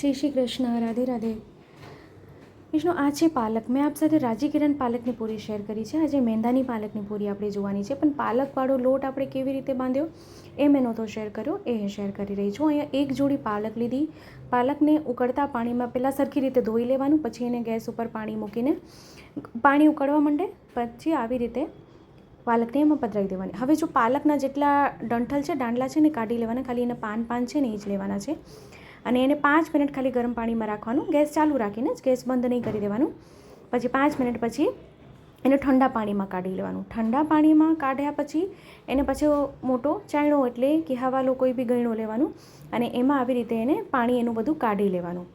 જય શ્રી કૃષ્ણ રાધે રાધે વિષ્ણુ આ છે પાલક મેં આપ સાથે રાજી કિરણ પાલકની પૂરી શેર કરી છે આજે મેંદાની પાલકની પૂરી આપણે જોવાની છે, પણ પાલકવાળો લોટ આપણે કેવી રીતે બાંધ્યો, એ મેં નહોતો શેર કર્યો, એ શેર કરી રહી છું. અહીંયા એક જોડી પાલક લીધી. પાલકને ઉકળતા પાણીમાં પહેલાં સરખી રીતે ધોઈ લેવાનું, પછી એને ગેસ ઉપર પાણી મૂકીને પાણી ઉકળવા માંડે, પછી આવી રીતે પાલકને એમાં પધરાવી દેવાની. હવે જો પાલકના જેટલા ડંઠલ છે, દાંડલા છે ને કાઢી લેવાના, ખાલી એના પાન પાન છે ને એ જ લેવાના છે. અને એને પાંચ મિનિટ ખાલી ગરમ પાણીમાં રાખવાનું. ગેસ ચાલુ રાખીને જ ગેસ બંધ નહીં કરી દેવાનું. પછી પાંચ મિનિટ પછી એને ઠંડા પાણીમાં કાઢી લેવાનું. ઠંડા પાણીમાં કાઢ્યા પછી એને પછી મોટો ચાયણો એટલે કે હવાલો કોઈ બી ગયણો લેવાનું અને એમાં આવી રીતે એને પાણી એનું બધું કાઢી લેવાનું.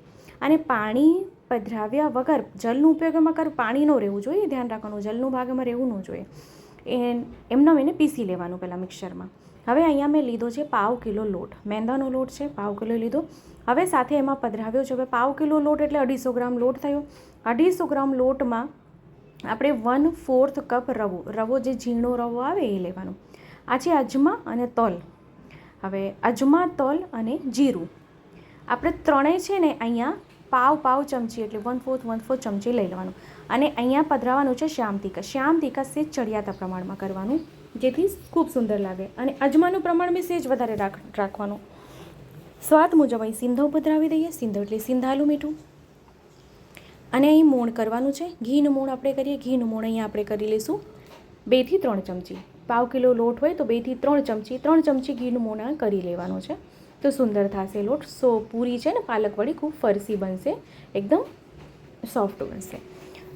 અને પાણી પધરાવ્યા વગર જલનો ઉપયોગ એમાં કર, પાણી રહેવું જોઈએ. ધ્યાન રાખવાનું, જલનું ભાગ એમાં રહેવું ન જોઈએ. એ એમનો એને પીસી લેવાનું પહેલાં મિક્સરમાં. હવે અહીંયા મેં લીધો છે પાવ કિલો લોટ. મેંદાનો લોટ છે, પાવ કિલો લીધો. હવે સાથે એમાં પધરાવ્યો છે. હવે પાવ કિલો લોટ એટલે અઢીસો ગ્રામ લોટ થયો. અઢીસો ગ્રામ લોટમાં આપણે વન ફોર્થ કપ રવો. રવો જે ઝીણો રવો આવે એ લેવાનો. આ છે અજમા અને તલ. હવે અજમા, તલ અને જીરું. આપણે ત્રણેય છે ને અહીંયા પાવ પાવ ચમચી એટલે વન ફોર્થ વન ફોર્થ ચમચી લઈ લેવાનું. અને અહીંયા પધરાવવાનું છે શ્યામ તીખા. શ્યામ તીખા સેજ ચડિયાતા પ્રમાણમાં કરવાનું, જેથી ખૂબ સુંદર લાગે. અને અજમાનું પ્રમાણ બી સેજ વધારે રાખ, રાખવાનું. સ્વાદ મુજબ અહીં સિંધો પધરાવી દઈએ. સિંધો એટલે સિંધાલું મીઠું. અને અહીં મોણ કરવાનું છે. ઘીનું મોણ આપણે કરીએ. ઘીનું મોણ અહીંયા આપણે કરી લઈશું. બેથી ત્રણ ચમચી. પાવ કિલો લોટ હોય તો બેથી ત્રણ ચમચી. ત્રણ ચમચી ઘીનું મોણ કરી લેવાનું છે. તો સુંદર થશે લોટ. સો પૂરી છે ને પાલકવાળી ખૂબ ફરસી બનશે. એકદમ સોફ્ટ બનશે.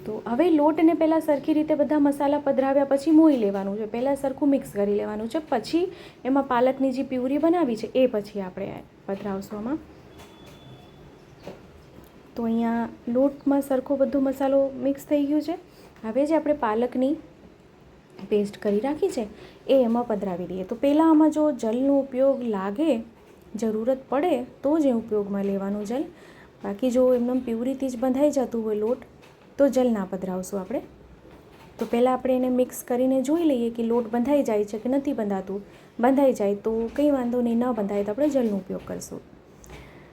તો હવે લોટને પહેલાં સરખી રીતે બધા મસાલા પધરાવ્યા પછી મોઈ લેવાનું છે. પહેલાં સરખું મિક્સ કરી લેવાનું છે. પછી એમાં પાલકની જે પ્યુરી બનાવી છે એ પછી આપણે પધરાવશું આમાં. તો અહીંયા લોટમાં સરખો બધો મસાલો મિક્સ થઈ ગયો છે. હવે જે આપણે પાલકની પેસ્ટ કરી રાખી છે, એ એમાં પધરાવી દઈએ. તો પહેલાં આમાં જો જલનો ઉપયોગ લાગે જરૂરત પડે તો જ એ ઉપયોગમાં લેવાનું જલ. બાકી જો એમને પ્યુરીથી જ બંધાઈ જતું હોય લોટ, તો જલ ના પધરાવશું આપણે. તો પહેલાં આપણે એને મિક્સ કરીને જોઈ લઈએ કે લોટ બંધાઈ જાય છે કે નથી બંધાતું. બંધાઈ જાય તો કંઈ વાંધો નહીં, ન બંધાય તો આપણે જલનો ઉપયોગ કરશું.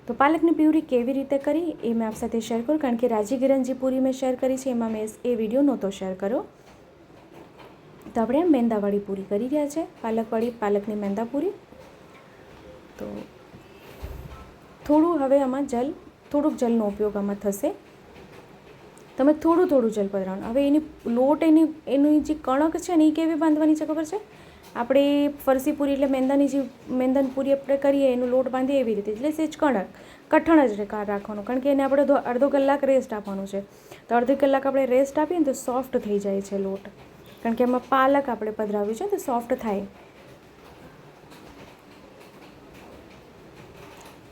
તો પાલકની પ્યુરી કેવી રીતે કરી એ મેં આપ સાથે શેર કરું, કારણ કે રાજી ગિરંજી પૂરી મેં શેર કરી છે, એમાં મેં એ વીડિયો નહોતો શેર કર્યો. તો આપણે મેંદાવાળી પૂરી કરી રહ્યા છે, પાલકવાળી, પાલકની મેંદા પૂરી. તો થોડું હવે આમાં જલ, થોડુંક જલનો ઉપયોગ આમાં થશે. તમે થોડું થોડું જલ પધરાવવાનું. હવે એની લોટ, એની એની જે કણક છે ને, એ કેવી બાંધવાની છે ખબર છે? આપણે ફરસી પૂરી એટલે મેંદાની જે, મેંદાની પૂરી આપણે કરીએ, એનો લોટ બાંધીએ એવી રીતે. એટલે સેજ કણક. કઠણ જ રાખવાનું. કારણ કે એને આપણે અડધો કલાક રેસ્ટ આપવાનું છે. તો અડધો કલાક આપણે રેસ્ટ આપીએ ને, તો સોફ્ટ થઈ જાય છે લોટ. કારણ કે એમાં પાલક આપણે પધરાવ્યું છે તો સોફ્ટ થાય.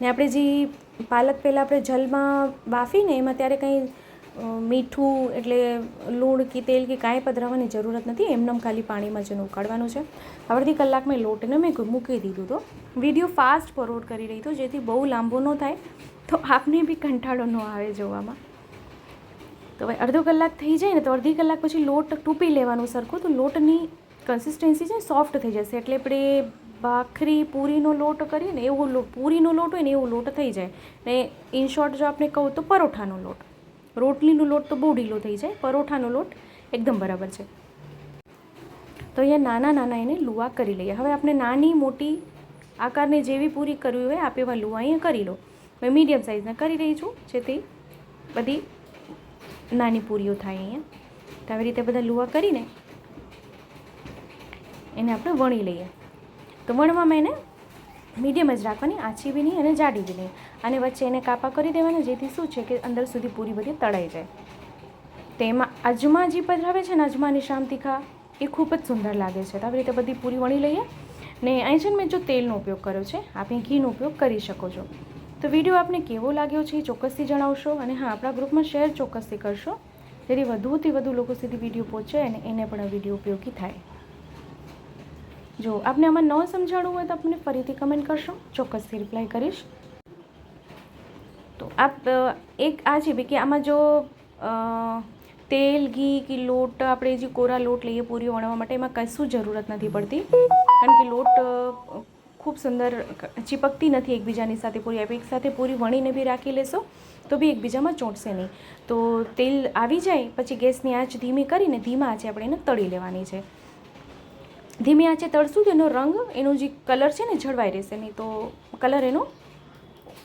ને આપણે જે પાલક પહેલાં આપણે જલમાં બાફીને એમાં ત્યારે કંઈ મીઠું એટલે લૂણ કે તેલ કે કાંઈ પધરાવવાની જરૂરત નથી, એમનેમ ખાલી પાણીમાં જેને ઉકાળવાનું છે. અડધી કલાક મેં લોટને મેં મૂકી દીધું તો. વીડિયો ફાસ્ટ ફોરવર્ડ કરી રહી તો, જેથી બહુ લાંબો ન થાય, તો આપને બી કંટાળો ન આવે જોવામાં. તો ભાઈ, અડધો કલાક થઈ જાય ને, તો અડધી કલાક પછી લોટ ટૂપી લેવાનું સરખું, તો લોટની કન્સિસ્ટન્સી છે સોફ્ટ થઈ જશે, એટલે આપણે ભાખરી પૂરીનો લોટ કરીએ ને, એવો પૂરીનો લોટ હોય ને, એવો લોટ થઈ જાય. ને ઇન શોર્ટ જો આપણે કહું તો પરોઠાનો લોટ. રોટલીનો લોટ તો બહુ ઢીલો થઈ જાય, પરોઠાનો લોટ એકદમ બરાબર છે. તો અહીંયા નાના નાના એને લુવા કરી લઈએ. હવે આપણે નાની મોટી આકારની જેવી પૂરી કરવી હોય આપ એવા લુવા અહીંયા કરી લો. મેં મીડિયમ સાઇઝના કરી રહી છું, જેથી બધી નાની પૂરીઓ થાય અહીંયા. તો આવી રીતે બધા લુવા કરીને એને આપણે વણી લઈએ. તો વણવામાં એને મીડિયમ જ રાખવાની, આછી બી અને જાડી બી નહીં. અને વચ્ચે એને કાપા કરી દેવાના, જેથી શું છે કે અંદર સુધી પૂરી બધી તળાઈ જાય. તો એમાં અજમા જે પધરાવે છે ને, અજમાની શામ તીખા, એ ખૂબ જ સુંદર લાગે છે. તો આવી રીતે બધી પૂરી વણી લઈએ. ને અહીં છે ને મેં જો તેલનો ઉપયોગ કર્યો છે, આપણે ઘીનો ઉપયોગ કરી શકો છો. તો વીડિયો આપને કેવો લાગ્યો છે એ ચોક્કસથી જણાવશો અને હા, આપણા ગ્રુપમાં શેર ચોક્કસથી કરશો, જેથી વધુથી વધુ લોકો સુધી વીડિયો પહોંચે અને એને પણ વીડિયો ઉપયોગી થાય. જો આપને આમાં ન સમજાણું હોય તો આપને ફરીથી કમેન્ટ કરશો. ચોક્કસથી રિપ્લાય કરીશ. તો આપ એક આ છે કે આમાં જો તેલ, ઘી, કે લોટ, આપણે જે કોરા લોટ લઈએ પૂરી વણવા માટે, એમાં કશું જરૂરત નથી પડતી. કારણ કે લોટ ખૂબ સુંદર, ચીપકતી નથી એકબીજાની સાથે પૂરી. આપણે એક સાથે પૂરી વણીને બી રાખી લેશો, તો બી એકબીજામાં ચોંટશે નહીં. તો તેલ આવી જાય, પછી ગેસની આંચ ધીમી કરીને, ધીમા આંચે આપણે એને તળી લેવાની છે. ધીમી આંચે તળશું તો એનો રંગ, એનો જે કલર છે ને જળવાઈ રહેશે નહીં તો કલર એનો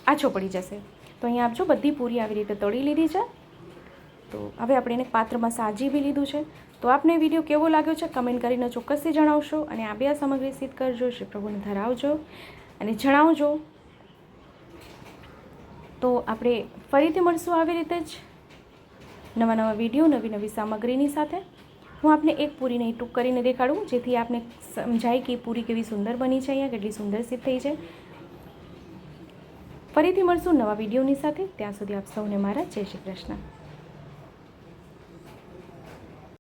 આછો પડી જશે. તો અહીંયા આપજો બધી પૂરી આવી રીતે તળી લીધી છે. તો હવે આપણે એને પાત્રમાં સાજી બી લીધું છે. તો આપને વીડિયો કેવો લાગ્યો છે કમેન્ટ કરીને ચોક્કસથી જણાવશો અને આ બે સામગ્રી સિદ્ધ કરજો, શ્રી પ્રભુને ધરાવજો અને જણાવજો. તો આપણે ફરીથી મળશું આવી રીતે જ નવા નવા વીડિયો, નવી નવી સામગ્રીની સાથે. હું આપને એક અહીં ટૂંક કરીને દેખાડું. જેથી આપને સમજાય કે પૂરી કેવી સુંદર બની છે અહીંયા, કેટલી સુંદર સિદ્ધ થઈ છે. ફરીથી મળશું નવા વિડીયોની સાથે. ત્યાં સુધી આપ સૌને મારા જય શ્રી કૃષ્ણ.